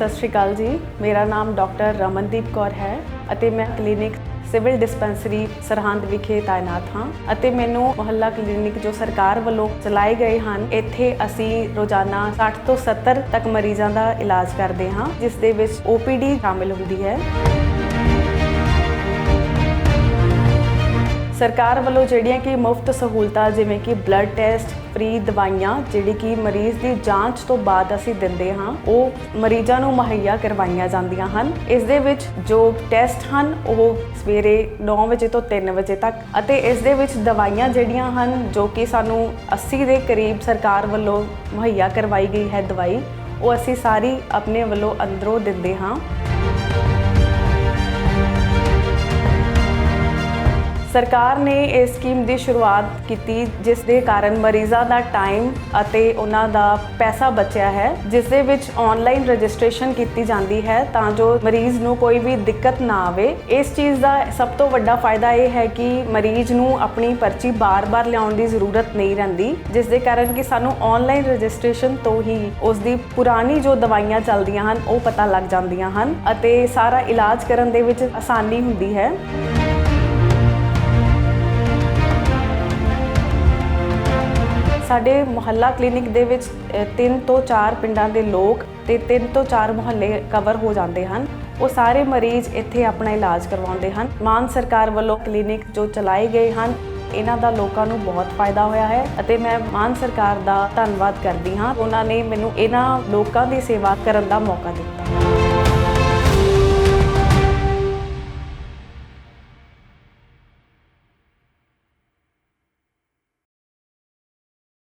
ਸਤਿ ਸ਼੍ਰੀ ਅਕਾਲ ਜੀ। ਮੇਰਾ ਨਾਮ ਡਾਕਟਰ ਰਮਨਦੀਪ ਕੌਰ ਹੈ ਅਤੇ ਮੈਂ ਕਲੀਨਿਕ ਸਿਵਲ ਡਿਸਪੈਂਸਰੀ ਸਰਹੰਦ ਵਿਖੇ ਤਾਇਨਾਤ ਹਾਂ ਅਤੇ ਮੈਨੂੰ ਮੁਹੱਲਾ ਕਲੀਨਿਕ ਜੋ ਸਰਕਾਰ ਵੱਲੋਂ ਚਲਾਏ ਗਏ ਹਨ, ਇੱਥੇ ਅਸੀਂ ਰੋਜ਼ਾਨਾ 60 ਤੋਂ 70 ਤੱਕ ਮਰੀਜ਼ਾਂ ਦਾ ਇਲਾਜ ਕਰਦੇ ਹਾਂ, ਜਿਸ ਦੇ ਵਿੱਚ OPD ਸ਼ਾਮਿਲ ਹੁੰਦੀ ਹੈ। ਸਰਕਾਰ ਵੱਲੋਂ ਜਿਹੜੀਆਂ ਕਿ ਮੁਫਤ ਸਹੂਲਤਾਂ, ਜਿਵੇਂ ਕਿ ਬਲੱਡ ਟੈਸਟ ਫ੍ਰੀ ਦਵਾਈਆਂ, ਜਿਹੜੀ ਕਿ ਮਰੀਜ਼ ਦੀ ਜਾਂਚ ਤੋਂ ਬਾਅਦ ਅਸੀਂ ਦਿੰਦੇ ਹਾਂ, ਉਹ ਮਰੀਜ਼ਾਂ ਨੂੰ ਮੁਹੱਈਆ ਕਰਵਾਈਆਂ ਜਾਂਦੀਆਂ ਹਨ। ਇਸ ਦੇ ਵਿੱਚ ਜੋ ਟੈਸਟ ਹਨ, ਉਹ ਸਵੇਰੇ 9 ਵਜੇ ਤੋਂ 3 ਵਜੇ ਤੱਕ ਅਤੇ ਇਸ ਦੇ ਵਿੱਚ ਦਵਾਈਆਂ ਜਿਹੜੀਆਂ ਹਨ, ਜੋ ਕਿ ਸਾਨੂੰ 80 ਦੇ ਕਰੀਬ ਸਰਕਾਰ ਵੱਲੋਂ ਮੁਹੱਈਆ ਕਰਵਾਈ ਗਈ ਹੈ ਦਵਾਈ, ਉਹ ਅਸੀਂ ਸਾਰੀ ਆਪਣੇ ਵੱਲੋਂ ਅੰਦਰੋਂ ਦਿੰਦੇ ਹਾਂ। ਸਰਕਾਰ ਨੇ ਇਸ ਸਕੀਮ ਦੀ ਸ਼ੁਰੂਆਤ ਕੀਤੀ, ਜਿਸ ਦੇ ਕਾਰਨ ਮਰੀਜ਼ਾਂ ਦਾ ਟਾਈਮ ਅਤੇ ਉਹਨਾਂ ਦਾ ਪੈਸਾ ਬਚਿਆ ਹੈ, ਜਿਸ ਦੇ ਵਿੱਚ ਆਨਲਾਈਨ ਰਜਿਸਟ੍ਰੇਸ਼ਨ ਕੀਤੀ ਜਾਂਦੀ ਹੈ ਤਾਂ ਜੋ ਮਰੀਜ਼ ਨੂੰ ਕੋਈ ਵੀ ਦਿੱਕਤ ਨਾ ਆਵੇ। ਇਸ ਚੀਜ਼ ਦਾ ਸਭ ਤੋਂ ਵੱਡਾ ਫਾਇਦਾ ਇਹ ਹੈ ਕਿ ਮਰੀਜ਼ ਨੂੰ ਆਪਣੀ ਪਰਚੀ ਬਾਰ-ਬਾਰ ਲਿਆਉਣ ਦੀ ਜ਼ਰੂਰਤ ਨਹੀਂ ਰਹਿੰਦੀ, ਜਿਸ ਦੇ ਕਾਰਨ ਕਿ ਸਾਨੂੰ ਆਨਲਾਈਨ ਰਜਿਸਟ੍ਰੇਸ਼ਨ ਤੋਂ ਹੀ ਉਸ ਦੀ ਪੁਰਾਣੀ ਜੋ ਦਵਾਈਆਂ ਚੱਲਦੀਆਂ ਹਨ, ਉਹ ਪਤਾ ਲੱਗ ਜਾਂਦੀਆਂ ਹਨ ਅਤੇ ਸਾਰਾ ਇਲਾਜ ਕਰਨ ਦੇ ਵਿੱਚ ਆਸਾਨੀ ਹੁੰਦੀ ਹੈ। ਸਾਡੇ ਮੁਹੱਲਾ ਕਲੀਨਿਕ ਦੇ ਵਿੱਚ ਤਿੰਨ ਤੋਂ ਚਾਰ ਪਿੰਡਾਂ ਦੇ ਲੋਕ ਤੇ ਤਿੰਨ ਤੋਂ ਚਾਰ ਮੁਹੱਲੇ ਕਵਰ ਹੋ ਜਾਂਦੇ ਹਨ। ਉਹ ਸਾਰੇ ਮਰੀਜ਼ ਇੱਥੇ ਆਪਣਾ ਇਲਾਜ ਕਰਵਾਉਂਦੇ ਹਨ। ਮਾਨ ਸਰਕਾਰ ਵੱਲੋਂ ਕਲੀਨਿਕ ਜੋ ਚਲਾਏ ਗਏ ਹਨ, ਇਹਨਾਂ ਦਾ ਲੋਕਾਂ ਨੂੰ ਬਹੁਤ ਫਾਇਦਾ ਹੋਇਆ ਹੈ ਅਤੇ ਮੈਂ ਮਾਨ ਸਰਕਾਰ ਦਾ ਧੰਨਵਾਦ ਕਰਦੀ ਹਾਂ। ਉਹਨਾਂ ਨੇ ਮੈਨੂੰ ਇਹਨਾਂ ਲੋਕਾਂ ਦੀ ਸੇਵਾ ਕਰਨ ਦਾ ਮੌਕਾ ਦਿੱਤਾ।